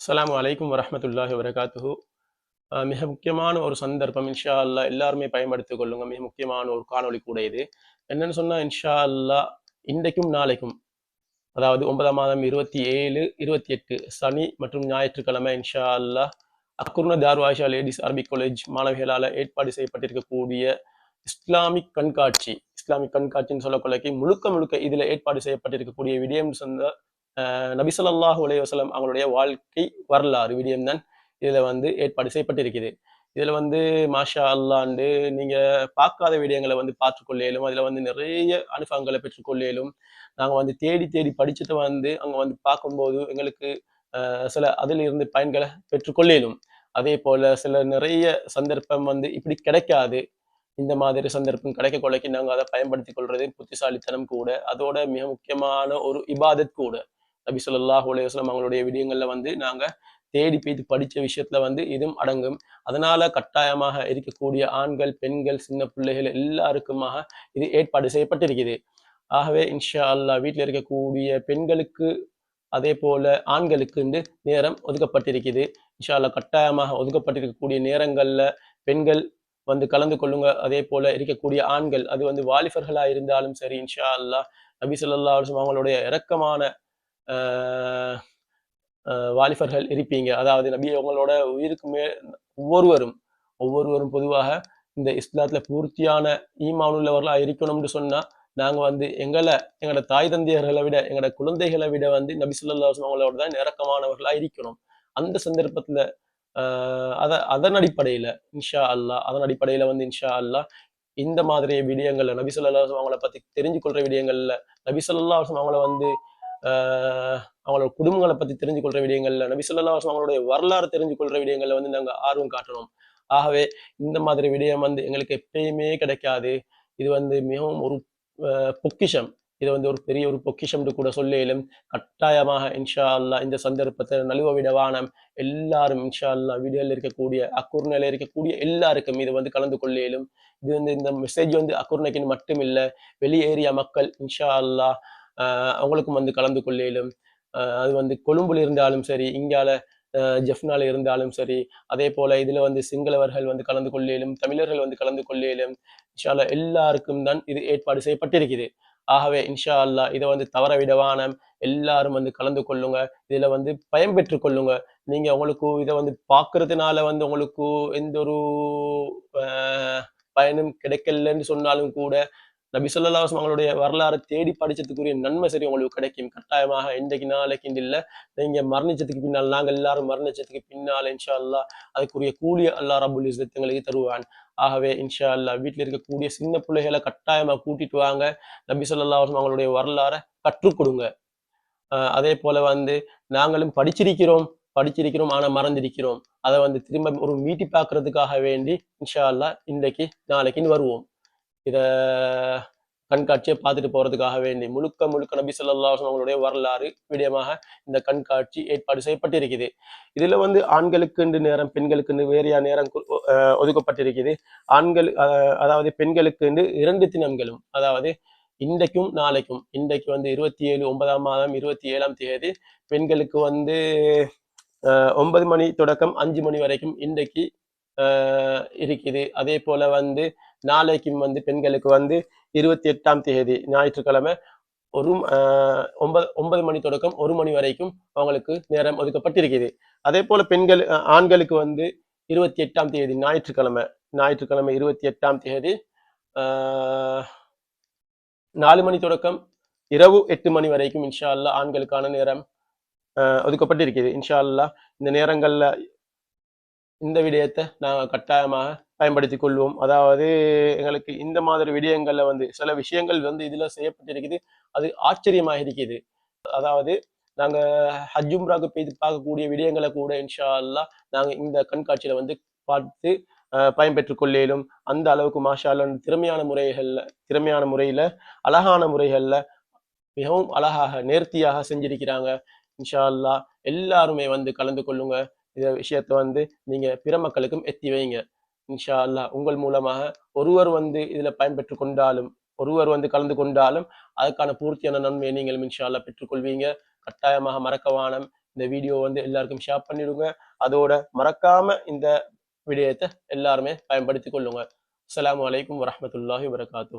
அஸ்லாம் வலைக்கம் வரமத்துல்லாஹி வரகாத்துஹு மிக முக்கியமான ஒரு சந்தர்ப்பம் இன்ஷா அல்லாஹ் எல்லாருமே பயன்படுத்திக் கொள்ளுங்க. மிக முக்கியமான ஒரு காணொளி கூட இது. என்னன்னு சொன்னா இன்ஷா அல்லாஹ் இன்றைக்கும் நாளைக்கும் அதாவது ஒன்பதாம் மாதம் இருபத்தி ஏழு இருபத்தி எட்டு சனி மற்றும் ஞாயிற்றுக்கிழமை இன்ஷா அல்லாஹ் அக்குர்ன தார்வாஷா லேடிஸ் அரபிக் காலேஜ் மாணவிகளால் ஏற்பாடு செய்யப்பட்டிருக்கக்கூடிய இஸ்லாமிக் கண்காட்சி இஸ்லாமிக் கண்காட்சின்னு சொல்லக்கொள்ளைக்கு முழுக்க முழுக்க இதுல ஏற்பாடு செய்யப்பட்டிருக்கக்கூடிய விடயம் சொந்த அஹ் நபி ஸல்லல்லாஹு அவங்களுடைய வாழ்க்கை வரலாறு விடியம்தான் தான் வந்து ஏற்பாடு செய்யப்பட்டிருக்குது. இதில் வந்து மாஷா அல்லாண்டு நீங்கள் பார்க்காத விடயங்களை வந்து பார்த்துக்கொள்ளேலும் அதில் வந்து நிறைய அனுபவங்களை பெற்றுக்கொள்ளேலும் நாங்கள் வந்து தேடி தேடி படிச்சுட்டு வந்து அங்கே வந்து பார்க்கும்போது எங்களுக்கு சில அதில் இருந்து பயன்களை பெற்றுக்கொள்ளேலும். அதே போல் சில நிறைய சந்தர்ப்பம் வந்து இப்படி கிடைக்காது. இந்த மாதிரி சந்தர்ப்பம் கிடைக்க கொள்ளைக்கு நாங்கள் அதை பயன்படுத்தி கொள்வது புத்திசாலித்தனம் கூட அதோட மிக முக்கியமான ஒரு இபாதத் கூட. நபி ஸல்லல்லாஹு அலைஹி அவங்களுடைய விடயங்களில் வந்து நாங்கள் தேடி பேத்து படித்த விஷயத்தில் வந்து இதுவும் அடங்கும். அதனால கட்டாயமாக இருக்கக்கூடிய ஆண்கள் பெண்கள் சின்ன பிள்ளைகள் எல்லாருக்குமாக இது ஏற்பாடு செய்யப்பட்டிருக்குது. ஆகவே இன்ஷா அல்லாஹ் வீட்டில் இருக்கக்கூடிய பெண்களுக்கு அதே போல ஆண்களுக்கு நேரம் ஒதுக்கப்பட்டிருக்குது. இன்ஷா அல்லாஹ் கட்டாயமாக ஒதுக்கப்பட்டிருக்கக்கூடிய நேரங்களில் பெண்கள் வந்து கலந்து கொள்ளுங்க. அதே போல இருக்கக்கூடிய ஆண்கள் அது வந்து வாலிபர்களாக இருந்தாலும் சரி இன்ஷா அல்லாஹ் நபி சொல்லா அவங்களுடைய இறக்கமான வாலிபர்கள் இருப்பீங்க. அதாவது நபி அவங்களோட உயிருக்கு மே ஒவ்வொருவரும் ஒவ்வொருவரும் பொதுவாக இந்த இஸ்லாத்துல பூர்த்தியான ஈமானுள்ளவர்களா இருக்கணும்னு சொன்னா நாங்க வந்து எங்களை எங்களோட தாய் தந்தையர்களை விட எங்களோட குழந்தைகளை விட வந்து நபி ஸல்லல்லாஹு அவங்களோட தான் இறக்கமானவர்களா இருக்கணும். அந்த சந்தர்ப்பத்துல ஆஹ் அத அதன் அடிப்படையில இன்ஷா அல்லா அதன் அடிப்படையில வந்து இன்ஷா அல்லாஹ் இந்த மாதிரி விடயங்கள்ல நபி ஸல்லல்லாஹு அவங்கள பத்தி தெரிஞ்சு கொள்ற விடயங்கள்ல நபி ஸல்லல்லாஹு அவங்கள வந்து அவங்களோட குடும்பங்களை பத்தி தெரிஞ்சு கொள்ற விடயங்கள்ல நபி ஸல்லல்லாஹு அவங்களுடைய வரலாறு தெரிஞ்சு கொள்ற விடயங்கள்ல வந்து நாங்க ஆர்வம் காட்டணும். ஆகவே இந்த மாதிரி விடயம் வந்து எங்களுக்கு எப்பயுமே கிடைக்காது. இது வந்து மிகவும் ஒரு பொக்கிஷம். இது வந்து ஒரு பெரிய ஒரு பொக்கிஷம்னு கூட சொல்லியிலும் கட்டாயமாக இன்ஷா அல்லாஹ் இந்த சந்தர்ப்பத்தை நழுவ விடவானம் எல்லாரும் இன்ஷா அல்லாஹ் வீடுகளில் இருக்கக்கூடிய அக்குர்ணையில இருக்கக்கூடிய எல்லாருக்கும் இது வந்து கலந்து கொள்ளையிலும் இது வந்து இந்த மெசேஜ் வந்து அக்குர்ணைக்குன்னு மட்டும் இல்லை வெளியேறிய மக்கள் இன்ஷா அல்லாஹ் அவங்களுக்கும் வந்து கலந்து கொள்ளையிலும் ஆஹ் அது வந்து கொழும்புல இருந்தாலும் சரி இங்கால ஜெஃப்னால இருந்தாலும் சரி அதே போல இதுல வந்து சிங்களவர்கள் வந்து கலந்து கொள்ளையிலும் தமிழர்கள் வந்து கலந்து கொள்ளையிலும் இன்ஷா எல்லாருக்கும் தான் இது ஏற்பாடு செய்யப்பட்டிருக்குது. ஆகவே இன்ஷா அல்லாஹ் இதை வந்து தவற விடவான எல்லாரும் வந்து கலந்து கொள்ளுங்க இதுல வந்து பயன்பெற்று கொள்ளுங்க. நீங்க உங்களுக்கு இதை வந்து பாக்குறதுனால வந்து உங்களுக்கு எந்த ஒரு பயனும் கிடைக்கலன்னு சொன்னாலும் கூட நபி ஸல்லல்லாஹு அவங்களுடைய வரலாறு தேடி படிச்சதுக்குரிய நன்மை சரி உங்களுக்கு கிடைக்கும். கட்டாயமாக இன்றைக்கு நாளைக்கு இல்லை. நீங்க மரணிச்சதுக்கு பின்னால் நாங்கள் எல்லாரும் மரணிச்சதுக்கு பின்னால் இன்ஷா அல்லா அதுக்குரிய கூலிய அல்லா ரபுல் இஸ்ஸத் எங்களுக்கு தருவான். ஆகவே இன்ஷா அல்லாஹ் வீட்டில் இருக்கக்கூடிய சின்ன பிள்ளைகளை கட்டாயமாக கூட்டிட்டு வாங்க. நபி ஸல்லல்லாஹு அவங்களுடைய வரலாறை கற்றுக் கொடுங்க. ஆஹ் அதே போல வந்து நாங்களும் படிச்சிருக்கிறோம் படிச்சிருக்கிறோம் ஆனால் மறந்திருக்கிறோம். அதை வந்து திரும்ப ஒரு மீட்டி பார்க்கறதுக்காக வேண்டி இன்ஷா அல்லாஹ் இன்றைக்கு நாளைக்குன்னு வருவோம். இதை கண்காட்சியை பார்த்துட்டு போகிறதுக்காக வேண்டி முழுக்க முழுக்க நபி ஸல்லல்லாஹு அவங்களுடைய வரலாறு விடயமாக இந்த கண்காட்சி ஏற்பாடு செய்யப்பட்டிருக்குது. இதில் வந்து ஆண்களுக்கு நேரம் பெண்களுக்கு வேறையா நேரம் ஒதுக்கப்பட்டிருக்குது. ஆண்கள் அதாவது பெண்களுக்கு இரண்டு தினங்களும் அதாவது இன்றைக்கும் நாளைக்கும் இன்றைக்கு வந்து இருபத்தி ஏழு ஒன்பதாம் மாதம் இருபத்தி ஏழாம் தேதி பெண்களுக்கு வந்து ஒன்பது மணி தொடக்கம் அஞ்சு மணி வரைக்கும் இன்றைக்கு இருக்குது. அதே போல வந்து நாளைக்கும் வந்து பெண்களுக்கு வந்து இருபத்தி எட்டாம் தேதி ஞாயிற்றுக்கிழமை ஒரு ஒன்பது ஒன்பது மணி தொடக்கம் ஒரு மணி வரைக்கும் அவங்களுக்கு நேரம் ஒதுக்கப்பட்டிருக்குது. அதே போல பெண்கள் ஆண்களுக்கு வந்து இருபத்தி எட்டாம் தேதி ஞாயிற்றுக்கிழமை ஞாயிற்றுக்கிழமை இருபத்தி எட்டாம் தேதி நாலு மணி தொடக்கம் இரவு எட்டு மணி வரைக்கும் இன்ஷா அல்லா ஆண்களுக்கான நேரம் ஒதுக்கப்பட்டிருக்கிறது ஒதுக்கப்பட்டிருக்குது. இன்ஷா அல்லா இந்த நேரங்களில் இந்த விடயத்தை நாங்கள் கட்டாயமாக பயன்படுத்தி கொள்வோம். அதாவது எங்களுக்கு இந்த மாதிரி விடயங்களில் வந்து சில விஷயங்கள் வந்து இதில் செய்யப்பட்டிருக்குது. அது ஆச்சரியமாக இருக்குது அதாவது நாங்கள் ஹஜ் பெய்து பார்க்கக்கூடிய விடயங்களை கூட இன்ஷா அல்லாஹ் நாங்கள் இந்த கண்காட்சியில் வந்து பார்த்து பயன்பெற்று கொள்ளேலும். அந்த அளவுக்கு மாஷா திறமையான முறைகளில் திறமையான முறையில் அழகான முறைகளில் மிகவும் அழகாக நேர்த்தியாக செஞ்சிருக்கிறாங்க. இன்ஷா அல்லாஹ் எல்லாருமே வந்து கலந்து கொள்ளுங்க. இந்த விஷயத்தை வந்து நீங்கள் பிற மக்களுக்கும் எத்தி வைங்க. இன்ஷா அல்லாஹ். உங்கள் மூலமாக ஒருவர் வந்து இதில் பயன்பெற்று கொண்டாலும் ஒருவர் வந்து கலந்து கொண்டாலும் அதுக்கான பூர்த்தியான நன்மையை நீங்களும் இன்ஷா அல்லா பெற்றுக்கொள்வீங்க. கட்டாயமாக மறக்கவானம் இந்த வீடியோ வந்து எல்லாருக்கும் ஷேர் பண்ணிடுங்க. அதோட மறக்காம இந்த விடயத்தை எல்லாருமே பயன்படுத்தி கொள்ளுங்க. அஸ்ஸலாமு அலைக்கும் வரமத்துல்லாஹி வரகாத்தூ